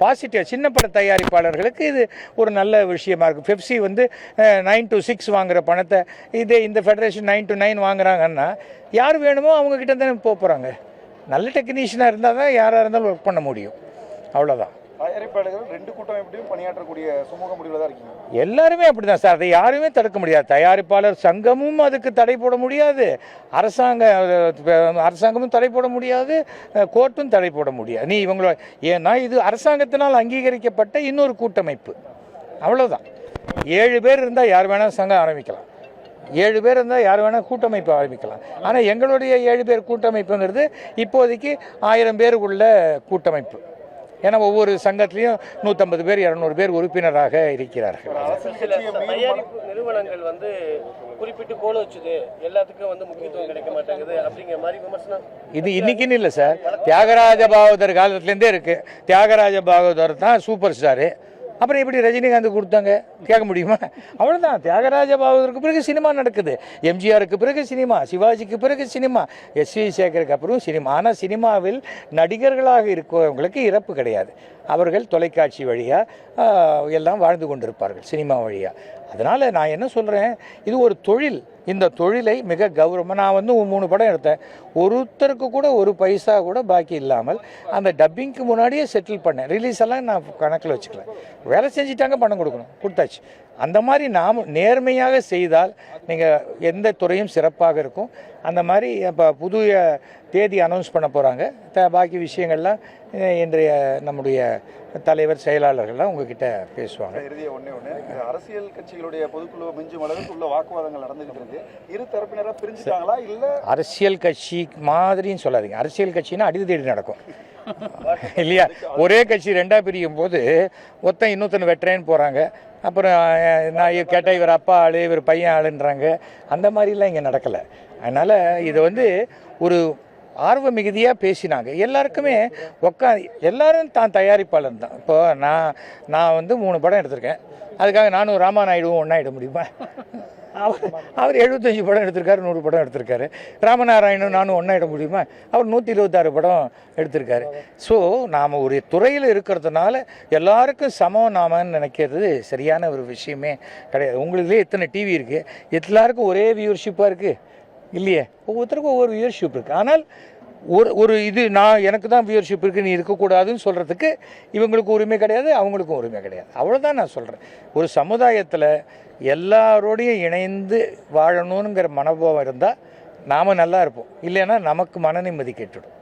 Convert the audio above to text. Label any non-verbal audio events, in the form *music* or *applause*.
Positive சின்ன பட தயாரிப்பாளர்களுக்கு இது ஒரு நல்ல விஷயமா இருக்குது பெப்சி வந்து நைன் டு சிக்ஸ் வாங்குகிற பணத்தை இதே இந்த ஃபெடரேஷன் நைன் டு நைன் வாங்குறாங்கன்னா யார் வேணுமோ அவங்கக்கிட்ட தானே போக போகிறாங்க நல்ல டெக்னீஷியனாக இருந்தால் தான் யாராக இருந்தாலும் ஒர்க் பண்ண முடியும். அவ்வளோதான் தயாரிப்பாளர்கள் ரெண்டு கூட்டமைப்பிலையும் பணியாற்றக்கூடிய சுமூக முடிவில் தான் இருக்கீங்க. எல்லாருமே அப்படிதான் சார். அதை யாருமே தடுக்க முடியாது. தயாரிப்பாளர் சங்கமும் அதுக்கு தடை போட முடியாது. அரசாங்க அரசாங்கமும் தடை போட முடியாது. கோர்ட்டும் தடை போட முடியாது. நீ இவங்கள ஏன்னா இது அரசாங்கத்தினால் அங்கீகரிக்கப்பட்ட இன்னொரு கூட்டமைப்பு. அவ்வளோதான் ஏழு பேர் இருந்தால் யார் வேணால் சங்கம் ஆரம்பிக்கலாம். ஏழு பேர் இருந்தால் யார் வேணால் கூட்டமைப்பு ஆரம்பிக்கலாம். ஆனால் எங்களுடைய ஏழு பேர் கூட்டமைப்புங்கிறது இப்போதைக்கு ஆயிரம் பேர் உள்ள கூட்டமைப்பு. ஏன்னா ஒவ்வொரு சங்கத்திலையும் நூற்றம்பது பேர் இரநூறு பேர் உறுப்பினராக இருக்கிறார்கள். நிறுவனங்கள் வந்து குறிப்பிட்டு கோல வச்சுது. எல்லாத்துக்கும் வந்து முக்கியத்துவம் கிடைக்க மாட்டேங்குது. அப்படிங்கிற மாதிரி விமர்சனம். இது இன்னைக்குன்னு இல்லை சார். தியாகராஜ பாகவதர் காலத்துலேருந்தே இருக்குது தியாகராஜ பாகவதர் தான் சூப்பர் ஸ்டாரு. அப்புறம் எப்படி ரஜினிகாந்த் கொடுத்தாங்க? கேட்க முடியுமா? அவ்வளோதான் தியாகராஜ பாகவதருக்கு பிறகு சினிமா நடக்குது. எம்ஜிஆருக்கு பிறகு சினிமா சிவாஜிக்கு பிறகு சினிமா எஸ் வி சேகருக்கு அப்புறம் சினிமா. ஆனால் சினிமாவில் நடிகர்களாக இருக்கிறவங்களுக்கு இறப்பு கிடையாது. அவர்கள் தொலைக்காட்சி வழியாக எல்லாம் வாழ்ந்து கொண்டிருப்பார்கள் சினிமா வழியாக அதனால் நான் என்ன சொல்கிறேன் இது ஒரு தொழில். இந்த தொழிலை மிக கௌரவமாக நான் வந்து மூணு படம் எடுத்தேன். ஒருத்தருக்கு கூட ஒரு பைசா கூட பாக்கி இல்லாமல் அந்த டப்பிங்க்கு முன்னாடியே செட்டில் பண்ணேன். ரிலீஸ் எல்லாம் நான் கணக்கில் வச்சுக்கல. வேலை செஞ்சுட்டாங்க பணம் கொடுக்கணும். கொடுத்தாச்சு. அந்த மாதிரி நாம் நேர்மையாக செய்தால் நீங்கள் எந்த துறையும் சிறப்பாக இருக்கும். அந்த மாதிரி இப்போ புதிய தேதி அனௌன்ஸ் பண்ண போகிறாங்க த பாக்கி விஷயங்கள்லாம் இன்றைய நம்முடைய தலைவர் செயலாளர்கள்லாம் உங்ககிட்ட பேசுவாங்க. இறுதிய ஒண்ணு இது அரசியல் கட்சிகளுடைய பொதுக்குழு மிஞ்சும் அளவுக்கு உள்ள வாக்குவாதங்கள் நடந்துகிட்டு இருக்கு. இரு தரப்பினரா பிரிஞ்சுட்டாங்களா? இல்ல அரசியல் கட்சி மாதிரின்னு சொல்லாதீங்க. அரசியல் கட்சினா அடிது தேடி நடக்கும். *laughs* இல்லையா? ஒரே கட்சி ரெண்டா பிரியும் போது ஒருத்தன் இன்னொருத்தன் வெட்டுறேன்னு போகிறாங்க அப்புறம் நான் கேட்டால் இவர் அப்பா ஆளு இவர் பையன் ஆளுன்றாங்க. அந்த மாதிரிலாம் இங்கே நடக்கலை. அதனால் இது வந்து ஒரு ஆர்வ மிகுதியாக பேசினாங்க. எல்லாருக்குமே உக்கா எல்லாரும் தான் தயாரிப்பாளர் தான். இப்போ நான் நான் வந்து மூணு படம் எடுத்திருக்கேன். அதுக்காக நானும் ராமாநாயுடுவும் ஒன்றாயிட முடியுமா? அவர் அவர் எழுபத்தஞ்சு படம் எடுத்திருக்காரு நூறு படம் எடுத்திருக்காரு. ராமநாராயணன் நானும் ஒன்றாயிட முடியுமா? அவர் நூற்றி இருபத்தாறு படம் எடுத்திருக்காரு. ஸோ நாம் ஒரு துறையில் இருக்கிறதுனால எல்லாருக்கும் சமம் நாமன்னு நினைக்கிறது சரியான ஒரு விஷயமே கிடையாது. உங்களுக்குலேயே எத்தனை டிவி இருக்குது எல்லாருக்கும் ஒரே வியூவர்ஷிப்பாக இருக்குது இல்லையே? ஒவ்வொருத்தருக்கும் ஒவ்வொரு வியூவர்ஷிப் இருக்குது ஆனால் ஒரு ஒரு இது நான் எனக்கு தான் வியூவர்ஷிப் இருக்குது நீ இருக்கக்கூடாதுன்னு சொல்கிறதுக்கு இவங்களுக்கு உரிமை கிடையாது அவங்களுக்கும் உரிமை கிடையாது. அவ்வளோதான் நான் சொல்கிறேன் ஒரு சமுதாயத்தில் எல்லாரோடையும் இணைந்து வாழணுங்கிற மனோபாவம் இருந்தால் நாம் நல்லா இருப்போம். இல்லைன்னா நமக்கு மன நிம்மதி கெட்டுடும்.